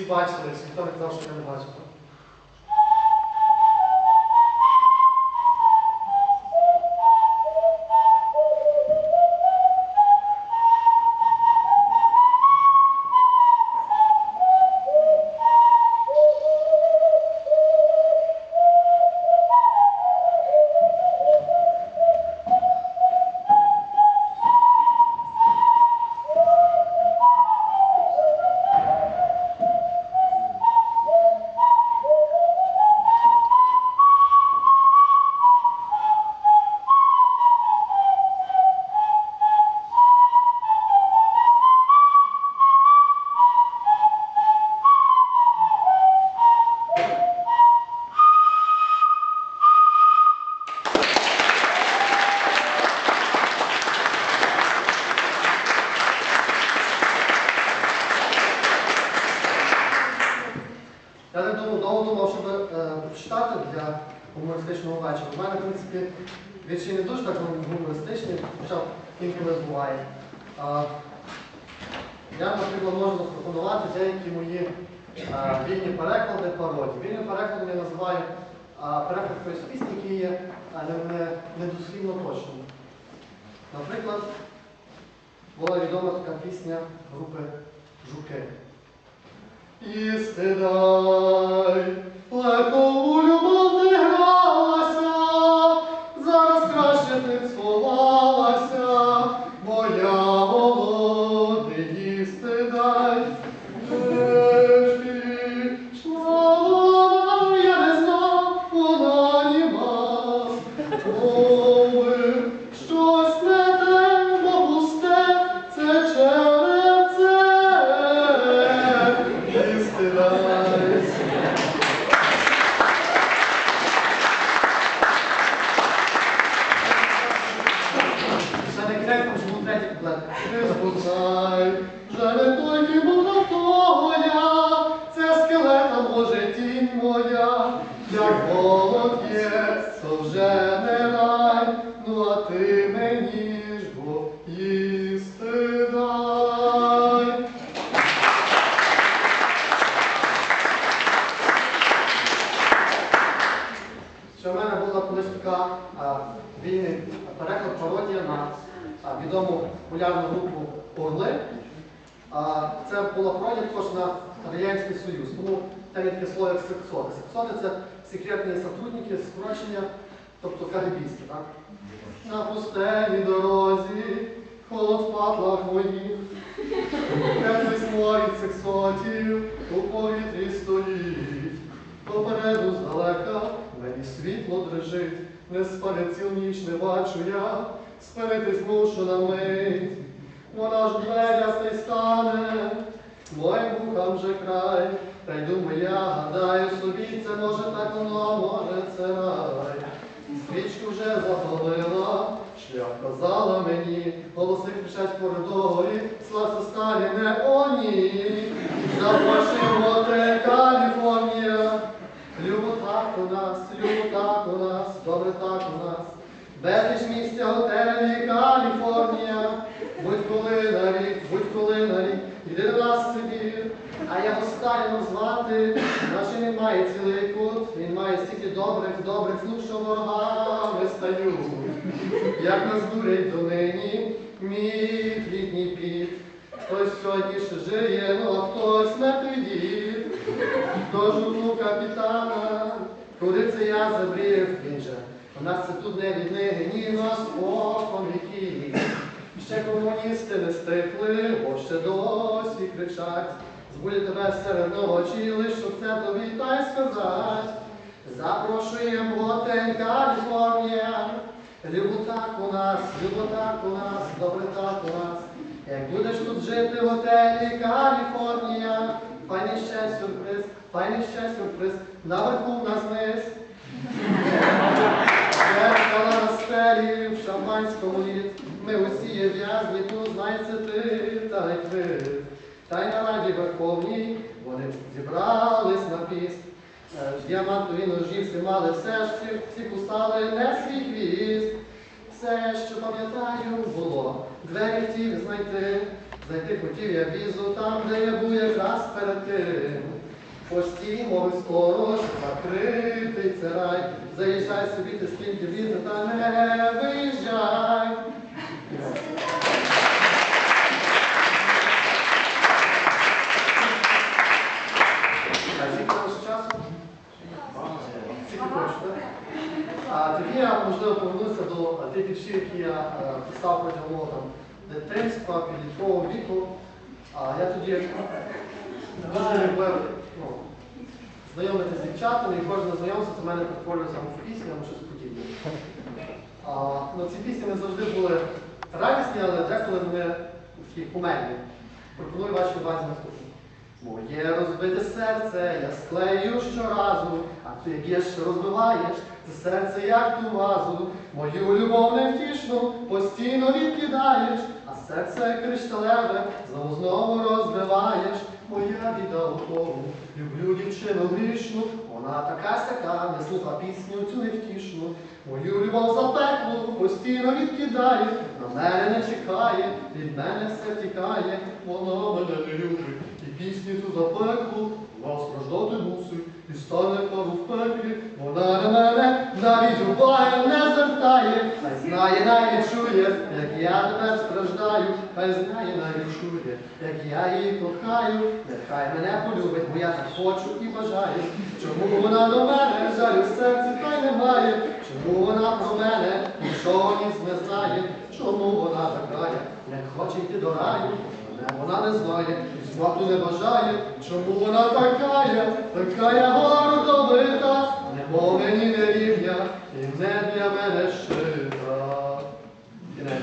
Всі бачили, всі хто не казав, прочитати для гумористичного вечора. У мене, в принципі, вірші не дуже так гумористичні, хоча інколи буває. А, я, наприклад, можу запропонувати деякі мої вільні переклади пародії. Вільним перекладом я називаю е, переклад якоїсь пісні, які є е, не, точним. Наприклад, була відома така пісня групи Жуки. Істи дай, легко популярну групу Орли. А, це була пародія також на Радянський Союз. Тому там є таке слово як сексоти. Сексоти це секретні сотрудники, скорочення, тобто кагибістки. Так? На пустелі дорозі, холод в патлах моїх, теплий сморід сексотів у повітрі стоїть. Попереду здалека мені світло дрижить, не спаля ціл ніч не бачу я, спинитись мушу на мить. Вона ж дверях стане, моїм вухам же край, та й думаю, я гадаю собі, це може так воно, може це рай. Свічку вже запалила, шлях казала мені, голоси кричать в коридорі, слава сталі не оні. Запрошуємо те Каліфорнія. Любо так у нас, любо так у нас, добре так у нас. Безліч місця готелі Каліфорнія. Будь коли на рік, будь коли на рік, іди до нас Сибір. А я Сталіном звати, наче він має цілий кут, він має стільки добрих, добрих слуг, що ворогами. Як нас дурять донині, мій літній піт. Хтось сьогодні ще жиє, ну а хтось мертвий дід. До жуку капітана, куди це я забрів, же. У нас це тут не від ниги, ні на спокон віків. Ще комуністи не стихли, бо ще досі кричать. Збудять тебе серед ночі, лиш щоб це тобі та й сказать. Запрошуємо в готель Каліфорнія. Любо так у нас, любо так у нас, добре так у нас. Як будеш тут жити в готелі Каліфорнія, файний ще сюрприз, файний ще сюрприз, наверху в нас низ. Зеркала на стелі в шампанському літ, ми усі є в'язні, тут знається ти та й ви. Та й на раді Верховній вони зібрались на піст. Е, Діамантові ножі всі мали все ж всі, кусали не свій хвіст. Все, що пам'ятаю, було двері хотів знайти, Зайти хотів я візу там, де я був якраз перед тим. Постій, мов сторож, закритий це рай. Заїжджай собі ти скільки візи, та не виїжджай. А скільки у нас часу? Скільки хочете? А тоді я, можливо, повернуся до тих віршів, які я е, писав протягом дитинства, підліткового віку. А я тоді дуже любив ну, знайомитися з дівчатами, і кожне знайомство це мене перетворювалося або в пісню, або щось подібне. А, ну, ці пісні не завжди були радісні, але деколи вони такі кумедні. Пропоную вашій увазі наступне. Моє розбите серце я склею щоразу, а ти б'єш, розбиваєш це серце, як ту вазу. Мою любов невтішну постійно відкидаєш, а серце кришталеве знову знову розбиваєш. Моя біда у тому, люблю дівчину грішну, вона така сяка, не слуха пісню цю невтішну. Мою любов запеклу постійно відкидає, на мене не чекає, від мене все тікає, вона мене не любить. Пісні ту запеклу, вона страждати мусить, і стане пару в пеклі, вона на мене навіть уваги не звертає, хай знає, навіть чує, як я тепер страждаю, хай знає, навіть чує, як я її кохаю, нехай мене полюбить, бо я так хочу і бажаю. Чому вона до мене жалю в серці та й немає? Чому вона про мене нічого ніц не знає? Чому вона така, не хоче йти до раю? Мене вона не знає, і смаку не бажає. Чому вона така, така гордовита, не небо мені не рівня, і не для мене шита. Кінець.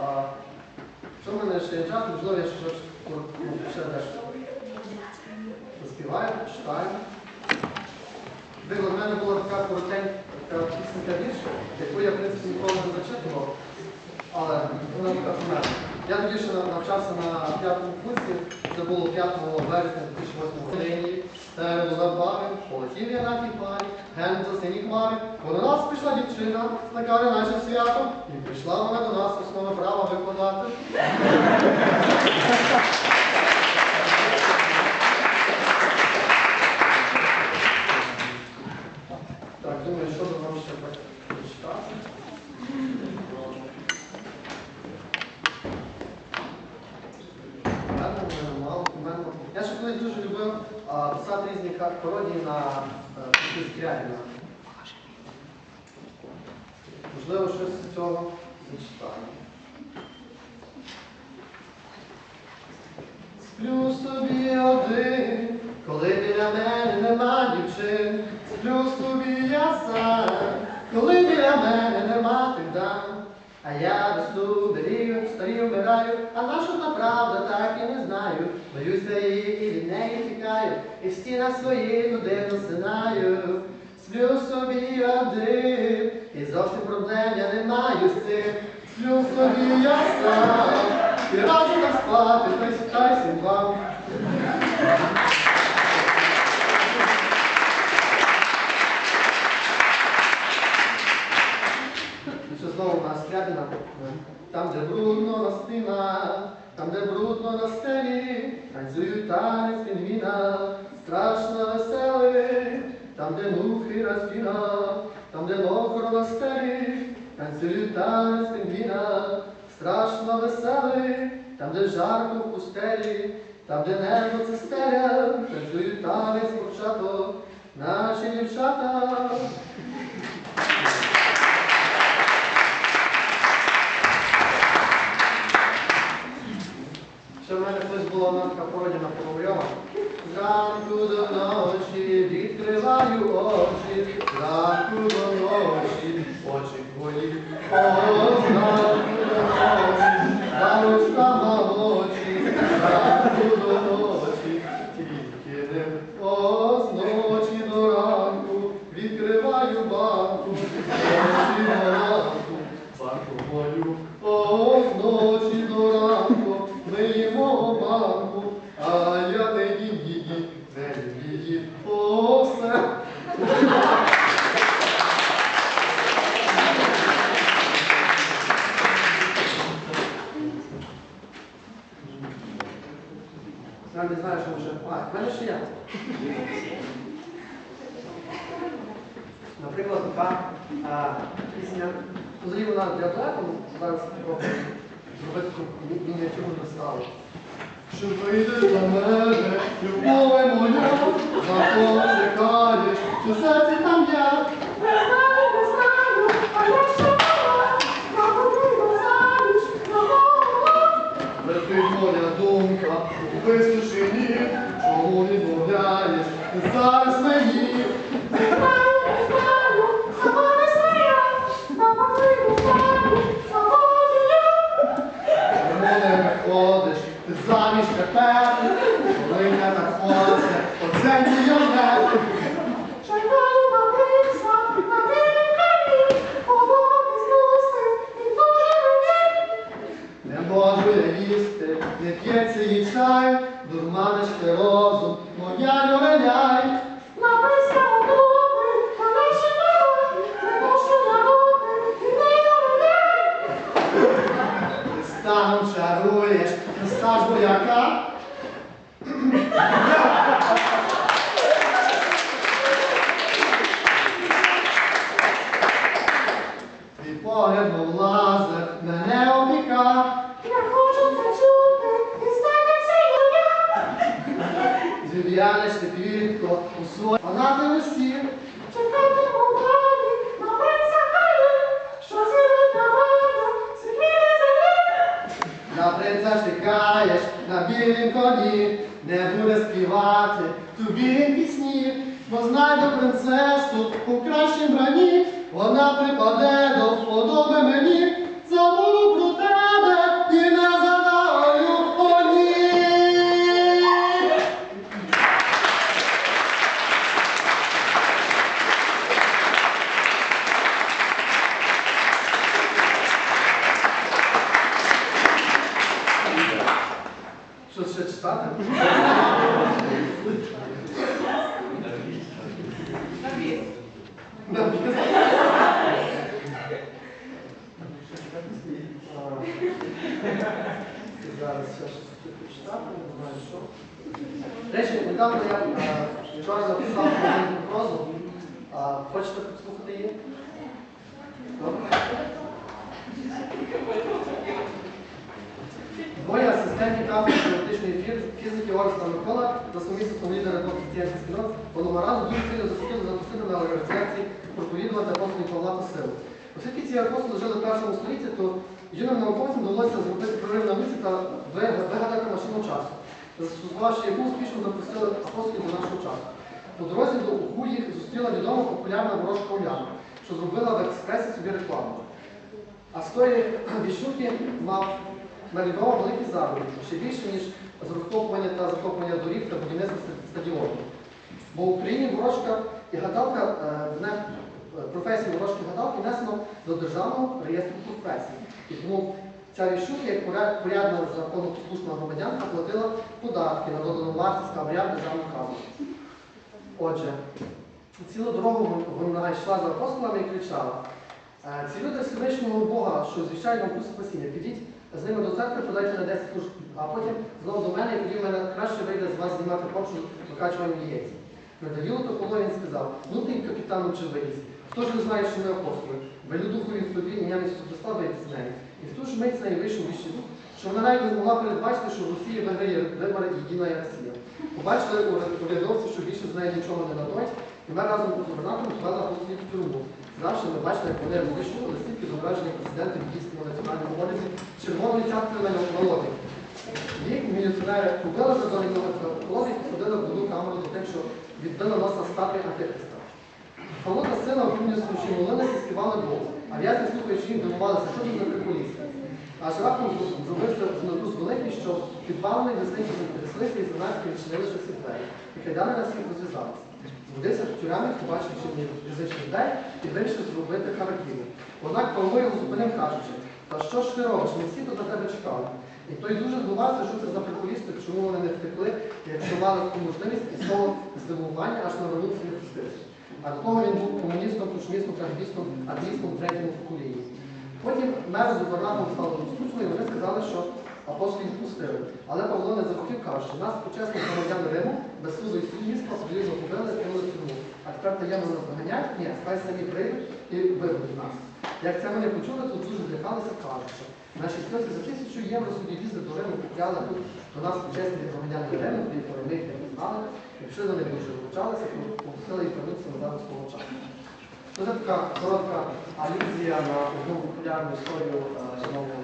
А, Що в мене ще є час, можливо, я ще щось ну, ще теж заспіваю, читаю. Диво, в мене була така коротенька така пісенька вірш, яку я, в принципі, ніколи не зачитував, але вона така в мене. Я тоді ще п'ятому курсі, це було 5 вересня 2008 року. Стерео забави, полетів я на тій парі, ген за сині хмари. Бо нас прийшла дівчина, така не наче свято, і прийшла вона до нас основи права викладати. Так, думаю, що би вам ще так прочитати. Кумедно, в мене мало, кумедно. Я ще колись дуже любив а, писати різні пародії на е, пісні Скрябіна. Можливо, щось з цього зачитаю. Сплю собі один, коли біля мене нема дівчин. Сплю собі я сам, коли біля мене нема ти дам. А я росту, дерію, старі вмираю, а наша та правда так і не знаю. Боюся її і від неї тікаю, і в стінах своїх годин синаю. Сплю собі один, і зовсім проблем я не маю з цим. Сплю собі я сам, і нам спати, та й вам. І ще знову у нас Скрябіна. Там, де брудно на стінах, там, де брудно на стелі, танцюють танець пінгвіна, страшно веселий, там, де мухи розпіна, там, де мокро на стелі, танцюють танець пінгвіна, страшно веселий, там, де жарко в пустелі, там, де небо це стеля, танцюють танець початок, наші дівчата. Ще в мене колись була одна така пародія на Пономарьова. Зранку до ночі відкриваю очі, зранку до ночі, очі твої. О, зранку до ночі, бабуська молодші, зранку до ночі, тільки не о, з ночі до ранку, відкриваю банку, очі до ранку, банку мою, о, з ночі до ранку, ми їмо банку, а я не їм її, не їм її, о, все. Я не знаю, що вже. А, в мене ще є. Наприклад, така а, пісня. Вона для дуету, зараз зробити таку мі- мініатюрну виставу. Що вийде за мене, любове моя, за кого чекаєш, що серце там я. Летить моя думка у висушині, чому відмовляєш ти зараз мені? Станом чаруєш, ти стаж бояка. Він пісні, бо знайде принцесу у кращім брані, вона припаде до вподоби мені, забуду про тебе і не згадаю о ній. Що ще читати? На біс. А, Зараз ще щось хочу почитати, не знаю що. Речі, недавно я вчора написав один прозу. Хочете послухати її? Двоє асистентів кафедри теоретичної фізики Орес та Микола за сумісництвом лідера християнських спільнот одного разу дуже сильно захотіли запустити на організації проповідувати апостолів Павла та Силу. Оскільки ці апостоли жили в першому столітті, то юним науковцям довелося зробити прорив на місці та вигадати машину часу, застосувавши яку успішно запустили апостолів до нашого часу. По дорозі до Уху зустріла відома популярна ворожка Уляна, що зробила в експресі собі рекламу. А з тої віщуки мав на Львова великий заробіток, ще більше, ніж з та закопування доріг та будівництва ста- стадіонів. Бо в Україні ворожка і гадалка, е, е, професії ворожки гадалки внесено до Державного реєстру професій. І тому ця віщука, як поряд- порядна законопослушна громадянка, платила податки на додану вартість та обряд державного казу. Отже, цілу дорогу вона йшла за апостолами і кричала. Е, Ці люди Всевишнього Бога, що звіщають вам курс спасіння, підіть з ними до церкви, подайте на 10 служб, а потім знову до мене, і тоді в мене краще вийде з вас знімати попшу викачування яєць. Надавіло то коло він сказав, ну ти капітан очевидність, хто ж не знає, що ми апостоли? Велю духові в тобі ім'я Ісуса Христа вийти з нею. І в ту ж мить з нею вийшов віщий дух, що вона навіть не змогла передбачити, що в Росії виграє вибори єдина Росія. Побачили урядовці, що більше з нею нічого не надоїть, і ми разом з губернатором звели апостолів в тюрму. Знавши, ми бачили, як вони розійшли листівки зображення президента в дійсному національному одязі з червоною цяткою на лобі. Їх міліціонери купили за зоною колоди і посадили в одну камеру за тим, що відбили носа статуї Антихриста. Та сина в молилися і співали Богу, а в'язні, слухаючи їм, дивувалися, що тут за приколісти. Аж раптом зробився знатус великий, що підпалений весники тряслися і зненацьки відчинили щось двері. І кайдани на всіх розв'язалися. Збудився в тюрямі, побачив чинні фізичних людей і вирішив зробити характеру. Однак Павло його зупинив, кажучи, та що ж ти робиш? Ми всі тут на тебе чекали. І той дуже здивувався, що це за приколісти, чому вони не втекли, якщо мали таку можливість і слово здивування аж навернувся не пустився. А того він був комуністом, кушмістом, трагбістом, атеїстом в третьому поколінні. Потім мер з губернатором скучно, і вони сказали, що апостолів відпустили. Але Павло не захотів каже, що нас почесних громадян Риму без суду і слідства солідно побили, кинули тюрму. А тепер таємно нас доганять? Ні, хай самі прийдуть і виведуть нас. Як це вони почули, то дуже злякалися, кажуть, що наші спілки за тисячу євро собі їздили до Риму, купляли тут до нас почесні громадяни Риму, які ми знали, якщо за ними дуже вручалися, то попросили їх вернутися назад свого часу. Це така коротка алюзія на одну популярну історію е, нового.